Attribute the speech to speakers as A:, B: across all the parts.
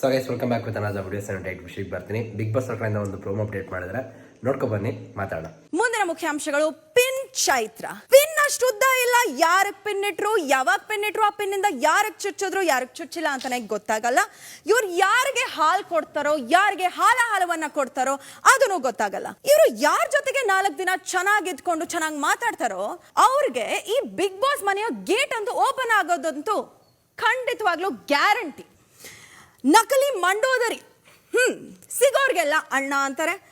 A: So guys welcome back ಅನಾಜ್ videos diet ವಿಷಯಕ್ಕೆ ಬರ್ತೀನಿ ಬಿಗ್ ಬಾಸ್ ಕಡೆಯಿಂದ ಒಂದು ಪ್ರೋಮೋ ಅಪ್ಡೇಟ್ ಮಾಡಿದ್ರೆ. ನೋಡ್ಕೊ ಬನ್ನಿ, ಮಾತಾಡೋಣ.
B: ಮುಂದಿನ ಮುಖ್ಯಾಂಶಗಳು, ಪಿನ್ ಚೈತ್ರ. ಪಿನ್ ಅಷ್ಟು ಉದ್ದ ಇಲ್ಲ ಯಾರಕ್ ಪಿನ್ ಇಟ್ರು, ಯಾವಾಗ ಪಿನ್ ಇಟ್ರು, ಆ ಇಂದ ಯಾರಕ್ ಚುಚ್ಚಿದ್ರು ಯಾರಕ್ ಚುಚ್ಚಿಲ್ಲ ಅಂತಾನೆ ಗೊತ್ತಾಗಲ್ಲ. ಇವ್ರು ಯಾರಿಗೆ ಹಾಲ್ ಕೊಡ್ತಾರೋ, ಯಾರಿಗೆ ಹಾಲ ಹಾಲವನ್ನ ಕೊಡ್ತಾರೋ, ಅದನ್ನು ಗೊತ್ತಾಗಲ್ಲ. ಇವರು ಯಾರ ಜೊತೆಗೆ ನಾಲ್ಕು ದಿನ ಚೆನ್ನಾಗಿ ಇದ್ಕೊಂಡು ಚೆನ್ನಾಗಿ ಮಾತಾಡ್ತಾರೋ, ಅವ್ರಿಗೆ ಈ ಬಿಗ್ ಬಾಸ್ ಮನೆಯ ಗೇಟ್ ಅಂತೂ ಓಪನ್ ಆಗೋದಂತೂ ಖಂಡಿತವಾಗ್ಲೂ ಗ್ಯಾರಂಟಿ. ನಕಲಿ ಮಂಡೋದರಿ. ಹ್ಮ್, ಸಿಗೋರಿಗೆಲ್ಲ ಅಣ್ಣ ಅಂತಾರೆ.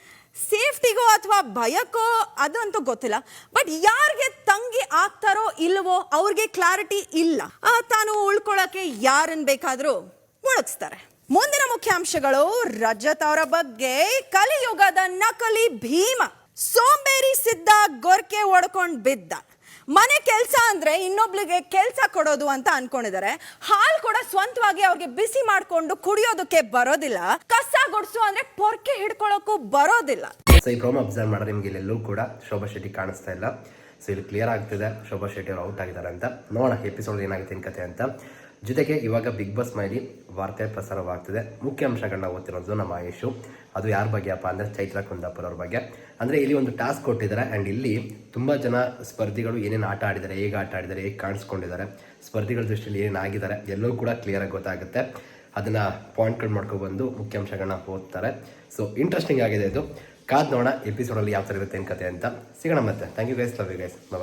B: ಸೇಫ್ಟಿಗೋ ಅಥವಾ ಭಯಕ್ಕೋ ಅದಂತೂ ಗೊತ್ತಿಲ್ಲ. ಬಟ್ ಯಾರಿಗೆ ತಂಗಿ ಆಗ್ತಾರೋ ಇಲ್ವೋ ಅವ್ರಿಗೆ ಕ್ಲಾರಿಟಿ ಇಲ್ಲ. ತಾನು ಉಳ್ಕೊಳಕ್ಕೆ ಯಾರನ್ನು ಬೇಕಾದರೂ ಮುಳುಗಿಸ್ತಾರೆ. ಮುಂದಿನ ಮುಖ್ಯಾಂಶಗಳು ರಜತ್ ಅವರ ಬಗ್ಗೆ ಕಲಿಯುಗದ ನಕಲಿ ಭೀಮ. ಸೋಂಬೇರಿ ಸಿದ್ಧ ಗೊರ್ಕೆ ಒಡ್ಕೊಂಡು ಬಿದ್ದ. ಮನೆ ಕೆಲಸ ಅಂದ್ರೆ ಇನ್ನೊಬ್ಳಿಗೆ ಕೆಲಸ ಕೊಡೋದು ಅಂತ ಅನ್ಕೊಂಡಿದ್ದಾರೆ ಹಾಲು ಕೂಡ ಸ್ವಂತವಾಗಿ ಅವ್ರಿಗೆ ಬಿಸಿ ಮಾಡ್ಕೊಂಡು ಕುಡಿಯೋದಕ್ಕೆ ಬರೋದಿಲ್ಲ. ಕಸ ಗುಡಿಸು ಅಂದ್ರೆ ಪೊರ್ಕೆ ಹಿಡ್ಕೊಳ್ಳೋಕ್ಕೂ ಬರೋದಿಲ್ಲ.
A: ಸೊ ಈ ಅಬ್ಸರ್ವ್ ಮಾಡಿದ್ರೆ ನಿಮ್ಗೆ ಇಲ್ಲೆಲ್ಲೂ ಕೂಡ ಶೋಭಾ ಶೆಟ್ಟಿ ಕಾಣಿಸ್ತಾ ಇಲ್ಲ. ಸೊ ಇಲ್ಲಿ ಕ್ಲಿಯರ್ ಆಗ್ತಿದೆ. ಶೋಭಾ ಶೆಟ್ಟಿ ಅವರು ಔಟ್ ಆಗಿದ್ದಾರೆ ಅಂತ. ನೋಡೋಣ ಎಪಿಸೋಡ್ ಏನಾಗುತ್ತೆ ಏನ್ ಕತೆ ಅಂತ. ಜೊತೆಗೆ ಇವಾಗ ಬಿಗ್ ಬಾಸ್ ಮೈಲಿ ವಾರ್ತೆ ಪ್ರಸಾರವಾಗ್ತಿದೆ. ಮುಖ್ಯ ಅಂಶಗಳನ್ನ ಓದ್ತಿರೋದು ನಮ್ಮ ಆಯುಷು ಅದು ಯಾರ ಬಗ್ಗೆ ಅಪ್ಪ ಅಂದರೆ ಚೈತ್ರ ಕುಂದಾಪುರ ಅವ್ರ ಬಗ್ಗೆ. ಅಂದರೆ ಇಲ್ಲಿ ಒಂದು ಟಾಸ್ಕ್ ಕೊಟ್ಟಿದ್ದಾರೆ ಆ್ಯಂಡ್ ಇಲ್ಲಿ ತುಂಬ ಜನ ಸ್ಪರ್ಧಿಗಳು ಏನೇನು ಆಟ ಆಡಿದ್ದಾರೆ, ಹೇಗೆ ಆಟ ಆಡಿದ್ದಾರೆ, ಹೇಗೆ ಕಾಣಿಸ್ಕೊಂಡಿದ್ದಾರೆ, ಸ್ಪರ್ಧಿಗಳ ದೃಷ್ಟಿಯಲ್ಲಿ ಏನಾಗಿದ್ದಾರೆ ಎಲ್ಲವೂ ಕೂಡ ಕ್ಲಿಯರಾಗಿ ಗೊತ್ತಾಗುತ್ತೆ. ಅದನ್ನ ಪಾಯಿಂಟ್ಗಳು ಮಾಡ್ಕೊಬಂದು ಮುಖ್ಯಾಂಶಗಳನ್ನ ಓದ್ತಾರೆ. ಸೊ ಇಂಟ್ರೆಸ್ಟಿಂಗ್ ಆಗಿದೆ ಇದು. ಕಾದ್ ನೋಡೋಣ ಎಪಿಸೋಡಲ್ಲಿ ಯಾವ ಥರ ಇರುತ್ತೆ ಏನು ಕತೆ ಅಂತ. ಸಿಗೋಣ ಮತ್ತೆ. Thank you guys love you guys bye